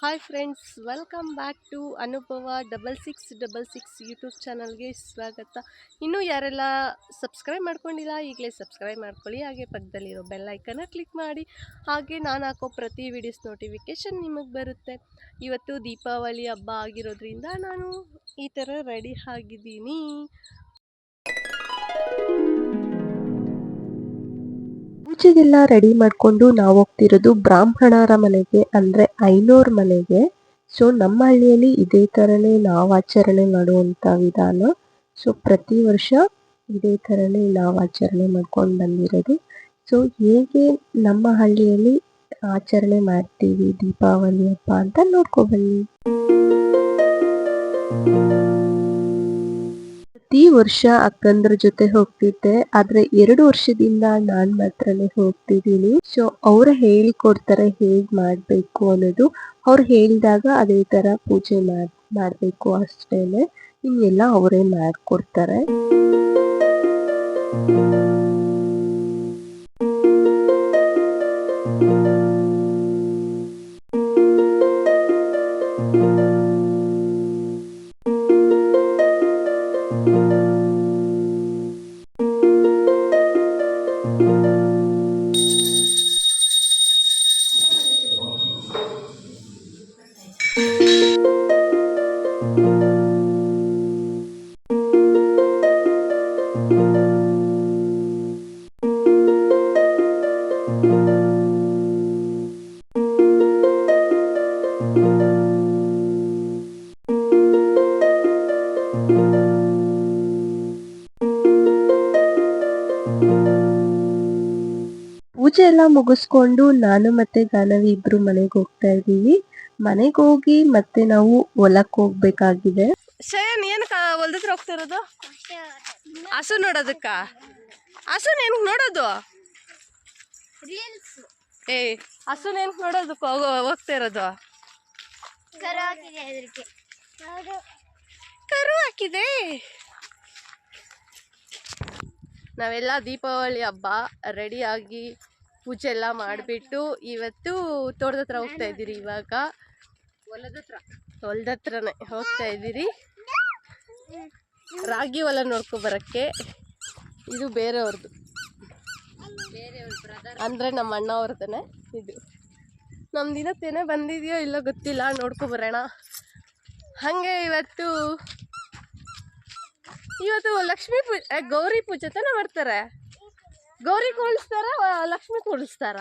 Hi friends, welcome back to ಅನುಭವ double six double six YouTube ಚಾನಲ್ಗೆ ಸ್ವಾಗತ. ಇನ್ನೂ ಯಾರೆಲ್ಲ ಸಬ್ಸ್ಕ್ರೈಬ್ ಮಾಡ್ಕೊಂಡಿಲ್ಲ, ಈಗಲೇ ಸಬ್ಸ್ಕ್ರೈಬ್ ಮಾಡ್ಕೊಳ್ಳಿ. ಹಾಗೆ ಪಕ್ಕದಲ್ಲಿರೋ ಬೆಲ್ ಐಕನ್ನ ಕ್ಲಿಕ್ ಮಾಡಿ. ಹಾಗೆ ನಾನು ಹಾಕೋ ಪ್ರತಿ ವಿಡಿಯೋಸ್ ನೋಟಿಫಿಕೇಷನ್ ನಿಮಗೆ ಬರುತ್ತೆ. ಇವತ್ತು ದೀಪಾವಳಿ ಹಬ್ಬ ಆಗಿರೋದ್ರಿಂದ ನಾನು ಈ ಥರ ರೆಡಿ ಆಗಿದ್ದೀನಿ. ಪೂಜೆಗೆಲ್ಲ ರೆಡಿ ಮಾಡ್ಕೊಂಡು ನಾವು ಹೋಗ್ತಿರೋದು ಬ್ರಾಹ್ಮಣರ ಮನೆಗೆ ಅಂದರೆ ಐನೋರ್ ಮನೆಗೆ. ಸೊ ನಮ್ಮ ಹಳ್ಳಿಯಲ್ಲಿ ಇದೇ ಥರನೇ ನಾವು ಆಚರಣೆ ಮಾಡುವಂಥ ವಿಧಾನ. ಸೊ ಪ್ರತಿ ವರ್ಷ ಇದೇ ಥರನೇ ನಾವು ಆಚರಣೆ ಮಾಡ್ಕೊಂಡು ಬಂದಿರೋದು. ಸೊ ಹೇಗೆ ನಮ್ಮ ಹಳ್ಳಿಯಲ್ಲಿ ಆಚರಣೆ ಮಾಡ್ತೀವಿ ದೀಪಾವಳಿ ಹಬ್ಬ ಅಂತ ನೋಡ್ಕೊಬನ್ನಿ ಪ್ರತಿ ವರ್ಷ ಅಕ್ಕಂದ್ರ ಜೊತೆ ಹೋಗ್ತಿದ್ದೆ, ಆದ್ರೆ ಎರಡು ವರ್ಷದಿಂದ ನಾನ್ ಮಾತ್ರನೇ ಹೋಗ್ತಿದ್ದೀನಿ. ಸೊ ಅವ್ರ ಹೇಳಿಕೊಡ್ತಾರೆ ಹೇಗ್ ಮಾಡ್ಬೇಕು ಅನ್ನೋದು. ಅವ್ರು ಹೇಳಿದಾಗ ಅದೇ ತರ ಪೂಜೆ ಮಾಡ್, ಮಾಡ್ಬೇಕು ಅಷ್ಟೇನೆ. ಇನ್ನೆಲ್ಲ ಅವರೇ ಮಾಡ್ಕೊಡ್ತಾರೆ. ಪೂಜೆ ಎಲ್ಲ ಮುಗಿಸ್ಕೊಂಡು ನಾನು ಮತ್ತೆ ಗಾನವಿ ಇಬ್ರು ಮನೆಗೆ ಹೋಗ್ತಾ ಇದ್ದೀವಿ. ಮನೆಗೆ ಹೋಗಿ ಮತ್ತೆ ನಾವು ಹೊಲಕ್ ಹೋಗ್ಬೇಕಾಗಿದೆ. ಶಯನ್ ಏನಕ್ಕ ಹೊಲ್ದತ್ರ ಹೋಗ್ತಿರೋದು? ಹಸು ನೋಡೋದಕ್ಕ? ಹಸು ನೆನ್ಕ್ ನೋಡೋದು? ಏಯ್ ಹಸು ನೆನ್ಕ್ ನೋಡೋದಕ್ಕೆ ಹೋಗೋ ಹೋಗ್ತಾ ಇರೋದು ಕರು ಹಾಕಿದೆ ಅದಕ್ಕೆ ಕರು ಹಾಕಿದೆ. ನಾವೆಲ್ಲ ದೀಪಾವಳಿ ಹಬ್ಬ ರೆಡಿಯಾಗಿ ಪೂಜೆ ಎಲ್ಲ ಮಾಡಿಬಿಟ್ಟು ಇವತ್ತು ತೋಟದ ಹತ್ರ ಹೋಗ್ತಾ ಇದ್ದೀರಿ ಇವಾಗ. ಹೊಲದ ಹತ್ರ. ಹೊಲದ ಹತ್ರನೇ ಹೋಗ್ತಾ ಇದ್ದೀರಿ. ರಾಗಿ ಹೊಲ ನೋಡ್ಕೊ ಬರೋಕ್ಕೆ. ಇದು ಬೇರೆಯವ್ರದ್ದು ಅಂದರೆ ನಮ್ಮ ಅಣ್ಣ ಅವ್ರದನೇ ಇದು. ನಮ್ದು ಇವತ್ತೇನೇ ಬಂದಿದೆಯೋ ಇಲ್ಲೋ ಗೊತ್ತಿಲ್ಲ ನೋಡ್ಕೊ ಬರೋಣ. ಹಾಗೆ ಇವತ್ತು ಇವತ್ತು ಲಕ್ಷ್ಮೀ ಪೂಜೆ ಗೌರಿ ಪೂಜೆ ತಾನೇ ಮಾಡ್ತಾರೆ. ಗೌರಿ ಕೂಡಿಸ್ತಾರ ಲಕ್ಷ್ಮಿ ಕೂಳಿಸ್ತಾರ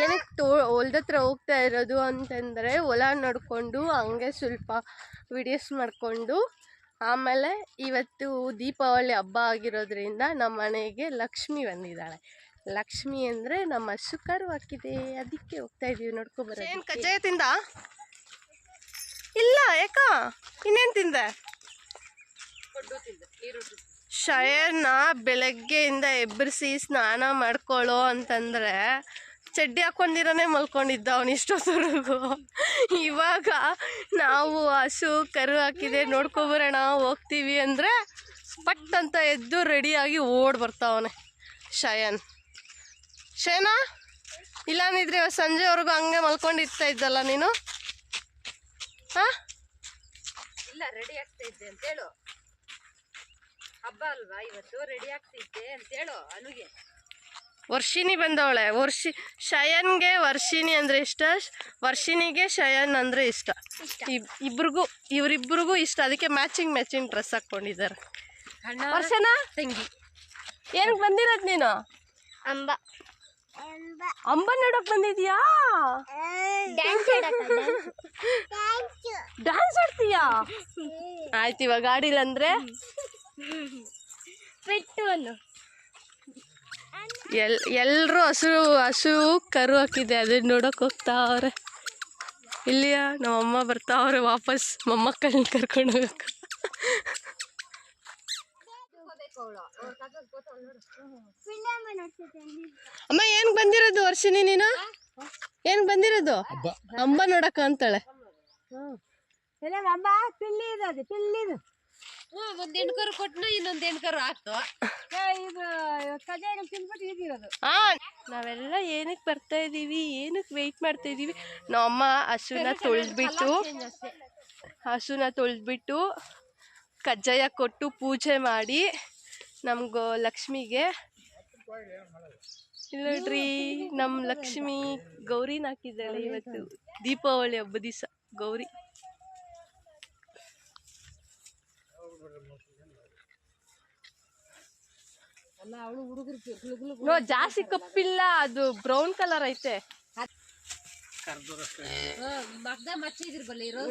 ಏನಕ್ಕೆ ತೋ ಹೊಲ್ದತ್ರ ಹೋಗ್ತಾ ಇರೋದು ಅಂತಂದರೆ ಹೊಲ ನೋಡಿಕೊಂಡು ಹಂಗೆ ಸ್ವಲ್ಪ ವಿಡಿಯೋಸ್ ಮಾಡಿಕೊಂಡು ಆಮೇಲೆ ಇವತ್ತು ದೀಪಾವಳಿ ಹಬ್ಬ ಆಗಿರೋದ್ರಿಂದ ನಮ್ಮ ಮನೆಗೆ ಲಕ್ಷ್ಮಿ ಬಂದಿದ್ದಾಳೆ. ಲಕ್ಷ್ಮಿ ಅಂದರೆ ನಮ್ಮ ಹಸು ಕರು ಹಾಕಿದೆ ಅದಕ್ಕೆ ಹೋಗ್ತಾ ಇದೀವಿ ನೋಡ್ಕೊಬರ ಏನು ಕಜ್ಜಾಯ ತಿಂದ? ಇಲ್ಲ ಯಾಕ? ಇನ್ನೇನು ತಿಂದೆ? ಶಯನ್ನ ಬೆಳಗ್ಗೆಯಿಂದ ಎಬ್ಬರಿಸಿ ಸ್ನಾನ ಮಾಡ್ಕೊಳ್ಳೋ ಅಂತಂದರೆ ಚಡ್ಡಿ ಹಾಕೊಂಡಿರೋನೇ ಮಲ್ಕೊಂಡಿದ್ದ ಅವನು ಇಷ್ಟೊತ್ತವರೆಗೂ ಇವಾಗ ನಾವು ಹಸು, ಕರು ಹಾಕಿದೆ, ನೋಡ್ಕೊಬರೋಣ, ಹೋಗ್ತೀವಿ ಅಂದರೆ ಪಟ್ ಅಂತ ಎದ್ದು ರೆಡಿಯಾಗಿ ಓಡ್ ಬರ್ತಾವನೆ ಶಯನ್. ಶಯನಾ ಇಲ್ಲಾನಿದ್ರೆ ಇವತ್ತು ಸಂಜೆವರೆಗೂ ಹಂಗೆ ಮಲ್ಕೊಂಡಿರ್ತಾ ಇದ್ದಲ್ಲ ನೀನು? ಹಾಂ? ಇಲ್ಲ ರೆಡಿ ಆಗ್ತಾ ಇದ್ದೆ ಅಂತೇಳು ಹಬ್ಬ ಅಲ್ವಾ ಇವತ್ತು? ರೆಡಿ ಆಗ್ತಿದ್ದೆ ಅಂತೇಳು ಅನುಗೆ. ವರ್ಷಿನಿ ಬಂದವಳೆ. ವರ್ಷಿ ಶಯನ್ಗೆ ವರ್ಷಿಣಿ ಅಂದರೆ ಇಷ್ಟ ವರ್ಷಿಣಿಗೆ ಶಯನ್ ಅಂದರೆ ಇಷ್ಟ. ಇಬ್ ಇಬ್ರಿಗೂ ಇವರಿಬ್ರಿಗೂ ಇಷ್ಟ. ಅದಕ್ಕೆ ಮ್ಯಾಚಿಂಗ್ ಮ್ಯಾಚಿಂಗ್ ಡ್ರೆಸ್ ಹಾಕ್ಕೊಂಡಿದ್ದಾರೆ ಅಣ್ಣ ವರ್ಷನ? ತಂಗಿ. ಏನಕ್ಕೆ ಬಂದಿರೋದು ನೀನು? ಅಂಬ. ಅಂಬ. ನೋಡಕ್ ಬಂದಿದ್ಯಾ? ಡ್ಯಾನ್ಸ್ ಡ್ಯಾನ್ಸ್ ಆಡ್ತೀಯಾ? ಆಯ್ತು ಇವಾಗ ಗಾಡಿಲ್ಲ ಅಂದ್ರೆ? ಪೆಟ್ಟು ಅನ್ನು ಎಲ್ ಎಲ್ಲರೂ ಹಸು ಹಸು ಕರು ಹಾಕಿದೆ. ಅದನ್ನ ನೋಡಕ್ ಹೋಗ್ತಾವ್ರೆ ಇಲ್ಲಿಯ? ನಮ್ಮಮ್ಮ ಬರ್ತಾವ್ರೆ ವಾಪಸ್. ಮೊಮ್ಮಕ್ಕಳನ್ನ ಕರ್ಕೊಂಡು ಹೋಗಕ್ಕೆ ಅಮ್ಮ ಏನ್ ಬಂದಿರೋದು ವರ್ಷಿನಿ ನೀನು? ಏನ್ ಬಂದಿರೋದು? ಅಂಬ ನೋಡಕ ಅಂತಾಳೆ. ಇನ್ನೊಂದ್ ಹೆಣ್ಕರು ಹಾಕ್ತು ಹಾ ನಾವೆಲ್ಲ ಏನಕ್ಕೆ ಬರ್ತಾ ಇದೀವಿ ಏನಕ್ಕೆ ವೆಯ್ಟ್ ಮಾಡ್ತಾ ಇದೀವಿ? ನಮ್ಮ ಹಸುನ ತೊಳೆದ್ಬಿಟ್ಟು ಹಸುನ ತೊಳೆದ್ಬಿಟ್ಟು ಕಜ್ಜಾಯ ಕೊಟ್ಟು ಪೂಜೆ ಮಾಡಿ ನಮ್ಗೆ ಲಕ್ಷ್ಮಿಗೆ. ಇಲ್ಲ ನೋಡ್ರಿ ನಮ್ಮ ಲಕ್ಷ್ಮಿ ಗೌರಿನ ಹಾಕಿದ್ದಾಳೆ ಇವತ್ತು. ದೀಪಾವಳಿ ಹಬ್ಬ ದಿವಸ ಗೌರಿ. ನೋ ಜಾಸ್ತಿ ಕಪ್ಪಿಲ್ಲ ಅದು ಬ್ರೌನ್ ಕಲರ್ ಐತೆ.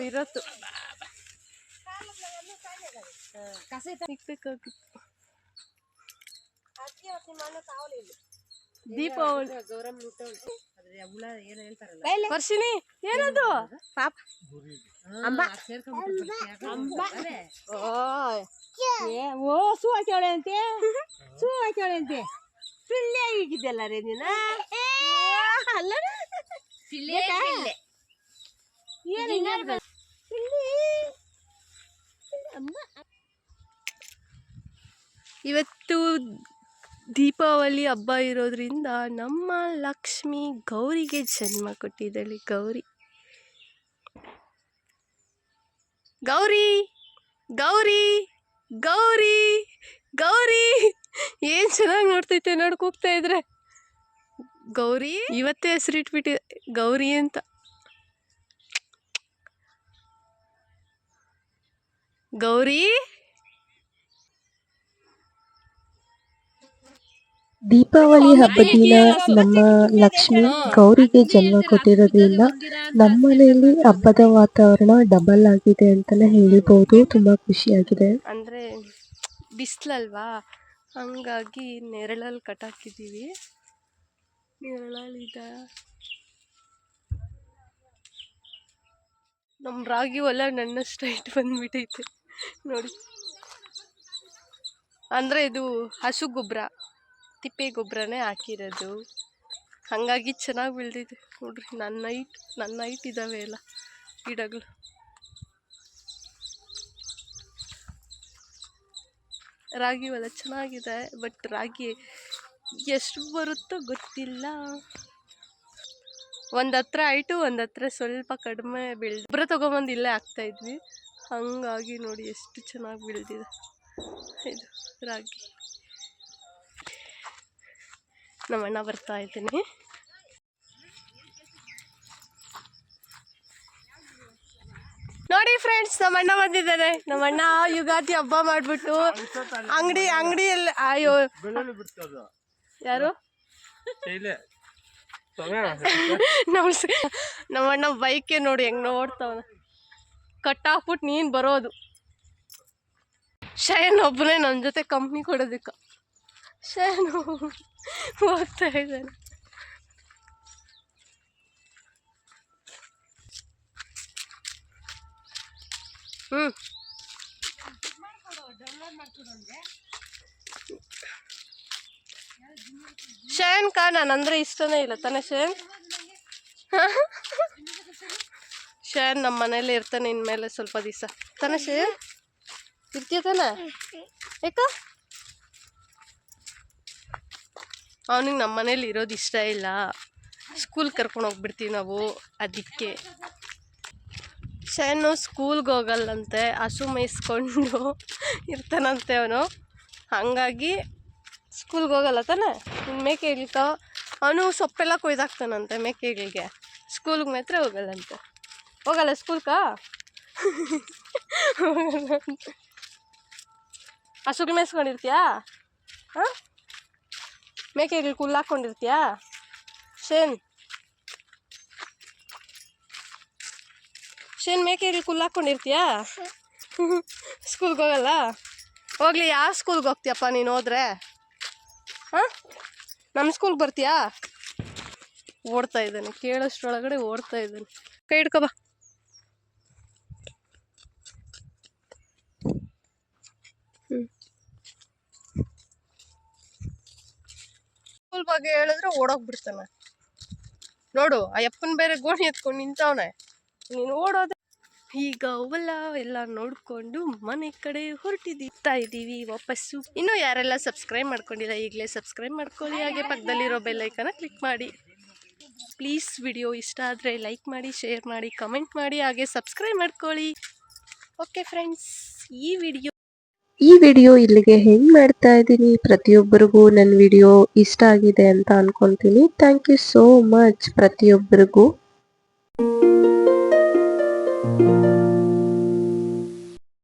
ಇರತ್ತು. ಕಸ ಸಿಗ್ಬೇಕಾಗಿತ್ತು. ದೀಪಾವಳಿ. ಏನೋ ವರ್ಷಿನಿ ಏನದು? ಪಾಪ. ಓ ಸೂ ಹಾಕ್ಯಾಳೆ ಅಂತೆ. ಸೂ ಹಾಕ್ಯಾಳೆ ಅಂತೆ. ಸುಳ್ಳೆ ಆಗಿದ್ದಲ್ಲ ರೇ ನೀನ? ಅಲ್ಲ ಪಿಲ್ಲೆ ಪಿಲ್ಲೆ ಇವತ್ತು ದೀಪಾವಳಿ ಹಬ್ಬ ಇರೋದ್ರಿಂದ ನಮ್ಮ ಲಕ್ಷ್ಮಿ ಗೌರಿಗೆ ಜನ್ಮ ಕೊಟ್ಟಿದ್ದಾಳೆ ಗೌರಿ. ಗೌರಿ ಗೌರಿ ಗೌರಿ ಗೌರಿ, ಏನ್ ಚೆನ್ನಾಗಿ ನೋಡ್ತೈತೆ ನೋಡ್ ಕೂಗ್ತಾ ಇದ್ರೆ. ಗೌರಿ, ಇವತ್ತೇ ಹೆಸರಿಟ್ಬಿಟ್ಟಿದೆ ಗೌರಿ ಅಂತ. ಗೌರಿ ದೀಪಾವಳಿ ಹಬ್ಬ ದಿನ ನಮ್ಮ ಲಕ್ಷ್ಮಿ ಗೌರಿಗೆ ಜನ್ಮ ಕೊಟ್ಟಿರೋದ್ರಿಂದ ನಮ್ಮ ಮನೆಯಲ್ಲಿ ಹಬ್ಬದ ವಾತಾವರಣ ಡಬಲ್ ಆಗಿದೆ ಅಂತಾನೆ ಹೇಳಿಬಹುದು ತುಂಬಾ ಖುಷಿಯಾಗಿದೆ. ಅಂದರೆ ಬಿಸಿಲಲ್ವಾ? ಹಂಗಾಗಿ ನೆರಳಲ್ಲಿ ಕಟಾಕಿದ್ದೀವಿ ನೆರಳಲ್ಲಿದ ನಮ್ಮ ರಾಗಿ ಹೊಲ ನನ್ನ ಸ್ಟ್ರೈಟ್ ಬಂದ್ಬಿಟ್ಟೈತೆ ನೋಡಿ. ಅಂದರೆ ಇದು ಹಸು ಗೊಬ್ಬರ. ತಿಪ್ಪೆ ಗೊಬ್ಬರನೇ ಹಾಕಿರೋದು. ಹಾಗಾಗಿ ಚೆನ್ನಾಗಿ ಬೆಳೆದಿದೆ. ನೋಡ್ರಿ ನನ್ನ ಹೈಟ್ ನನ್ನ ಹೈಟ್ ಇದ್ದಾವೆ ಎಲ್ಲ ಗಿಡಗಳು. ರಾಗಿ ಹೊಲ ಚೆನ್ನಾಗಿದೆ ಬಟ್ ರಾಗಿ ಎಷ್ಟು ಬರುತ್ತೋ ಗೊತ್ತಿಲ್ಲ. ಒಂದು ಹತ್ರ ಐಟು ಒಂದು ಹತ್ರ ಸ್ವಲ್ಪ ಕಡಿಮೆ ಬೆಳೆದು, ಗೊಬ್ಬರ ತೊಗೊಂಬಂದು ಇಲ್ಲೇ ಹಾಕ್ತಾಯಿದ್ವಿ ಹಾಗಾಗಿ ನೋಡಿ ಎಷ್ಟು ಚೆನ್ನಾಗಿ ಬೆಳೆದಿದೆ. ಇದು ರಾಗಿ. ನಮ್ಮ ಅಣ್ಣ ಬರ್ತಾ ಇದ್ದೀನಿ. ನೋಡಿ ಫ್ರೆಂಡ್ಸ್ ನಮ್ಮ ಅಣ್ಣ ಬಂದಿದ್ದಾರೆ. ನಮ್ಮ ಅಣ್ಣ ಯುಗಾದಿ ಹಬ್ಬ ಮಾಡ್ಬಿಟ್ಟು ಅಂಗಡಿ ಅಂಗಡಿಯಲ್ಲಿ ಅಯ್ಯೋ. ಯಾರು? ನಮ್ಮ ನಮ್ಮ ಅಣ್ಣ ಬೈಕೆ ನೋಡಿ ಹೆಂಗ್ ನೋಡ್ತಾವನ ಕಟ್ಟಾಕ್ಬಿಟ್ಟು ನೀನು ಬರೋದು. ಶಯನ್ ಒಬ್ಬನೇ ನನ್ನ ಜೊತೆ ಕಂಪ್ನಿ ಕೊಡೋದಕ್ಕೆ. ಶಯನ್ ಹೋಗ್ತಾ ಇದ್ದಾನೆ. ಹ್ಞೂ ಶಯನ್ ಕಾ ನಾನು ಅಂದ್ರೆ ಇಷ್ಟನೇ ಇಲ್ಲ ತಾನೆ ಶೇನ್ ಶಯನ್ ನಮ್ಮ ಮನೇಲಿ ಇರ್ತಾನೆ ಇನ್ಮೇಲೆ ಸ್ವಲ್ಪ ದಿವಸ. ತಾನೆ ಶಯನ್ ಇರ್ತೀಯ ತಾನೆ? ಯಾಕ? ಅವನಿಗೆ ನಮ್ಮ ಮನೇಲಿ ಇರೋದು ಇಷ್ಟ ಇಲ್ಲ. ಸ್ಕೂಲ್ ಕರ್ಕೊಂಡು ಹೋಗ್ಬಿಡ್ತೀವಿ ನಾವು ಅದಕ್ಕೆ. ಶಯನ್ನು ಸ್ಕೂಲ್ಗೆ ಹೋಗಲ್ಲಂತೆ ಹಸು ಮೇಯಿಸ್ಕೊಂಡು ಇರ್ತಾನಂತೆ ಅವನು. ಹಾಗಾಗಿ ಸ್ಕೂಲ್ಗೆ ಹೋಗಲ್ಲ ತಾನೆ? ಮೇಕೆ ಇಳಿತ. ಅವನು ಸೊಪ್ಪೆಲ್ಲ ಕೊಯ್ದಾಕ್ತಾನಂತೆ ಮೇಕೆಗಳಿಗೆ ಸ್ಕೂಲ್ಗೆ ಮಾತ್ರ ಹೋಗಲ್ಲಂತೆ. ಹೋಗಲ್ಲ ಸ್ಕೂಲ್ಕಾ ಹಸುಗಳು ಮೇಯಿಸ್ಕೊಂಡಿರ್ತೀಯಾ? ಹಾಂ? ಮೇಕೆಗಳು ಹುಲ್ಲು ಹಾಕ್ಕೊಂಡಿರ್ತೀಯಾ ಶೇನ್. ಶೇನ್ ಮೇಕೆಗಳು ಕುಲ್ ಹಾಕೊಂಡಿರ್ತೀಯಾ? ಸ್ಕೂಲ್ಗೆ ಹೋಗಲ್ಲ? ಹೋಗ್ಲಿ, ಯಾವ ಸ್ಕೂಲ್ಗೆ ಹೋಗ್ತೀಯಪ್ಪ ನೀನು ಹೋದ್ರೆ? ಹಾಂ? ನಮ್ಮ ಸ್ಕೂಲ್ಗೆ ಬರ್ತೀಯಾ? ಓಡ್ತಾ ಇದ್ದಾನೆ, ಕೇಳೋಷ್ಟ್ರೊಳಗಡೆ ಓಡ್ತಾ ಇದ್ದಾನೆ. ಕೈ ಹಿಡ್ಕೊ ಸ್ಕೂಲ್ ಬಗ್ಗೆ ಹೇಳಿದ್ರೆ ಓಡೋಗ್ಬಿಡ್ತಾನೆ. ನೋಡು, ಆ ಯಪ್ಪನ ಬೇರೆ ಗೋಣಿ ಎತ್ಕೊಂಡು ನಿಂತವನೆ. ನೀನು ಓಡೋದೆ. ಈಗ ಹೊಲ ಎಲ್ಲ ನೋಡಿಕೊಂಡು ಮನೆ ಕಡೆ ಹೊರಟಿದ್ದೀತಾ ಇದ್ದೀವಿ ವಾಪಸ್ಸು. ಇನ್ನೂ ಯಾರೆಲ್ಲ ಸಬ್ಸ್ಕ್ರೈಬ್ ಮಾಡ್ಕೊಂಡಿಲ್ಲ, ಈಗಲೇ ಸಬ್ಸ್ಕ್ರೈಬ್ ಮಾಡ್ಕೊಳ್ಳಿ. ಹಾಗೆ ಪಕ್ಕದಲ್ಲಿರೋ ಬೆಲ್ಲೈಕನ ಕ್ಲಿಕ್ ಮಾಡಿ. ಪ್ಲೀಸ್ ವಿಡಿಯೋ ಇಷ್ಟ ಆದರೆ ಲೈಕ್ ಮಾಡಿ ಶೇರ್ ಮಾಡಿ ಕಮೆಂಟ್ ಮಾಡಿ, ಹಾಗೆ ಸಬ್ಸ್ಕ್ರೈಬ್ ಮಾಡ್ಕೊಳ್ಳಿ. ಓಕೆ ಫ್ರೆಂಡ್ಸ್ ಈ ವಿಡಿಯೋ ಈ ವಿಡಿಯೋ ಇಲ್ಲಿಗೆ ಹೆಂಗ್ ಮಾಡ್ತಾ ಇದ್ದೀನಿ? ಪ್ರತಿಯೊಬ್ಬರಿಗೂ ನನ್ನ ವಿಡಿಯೋ ಇಷ್ಟ ಆಗಿದೆ ಅಂತ ಅನ್ಕೊಂತೀನಿ. ಥ್ಯಾಂಕ್ ಯು ಸೋ ಮಚ್ ಪ್ರತಿಯೊಬ್ಬರಿಗೂ.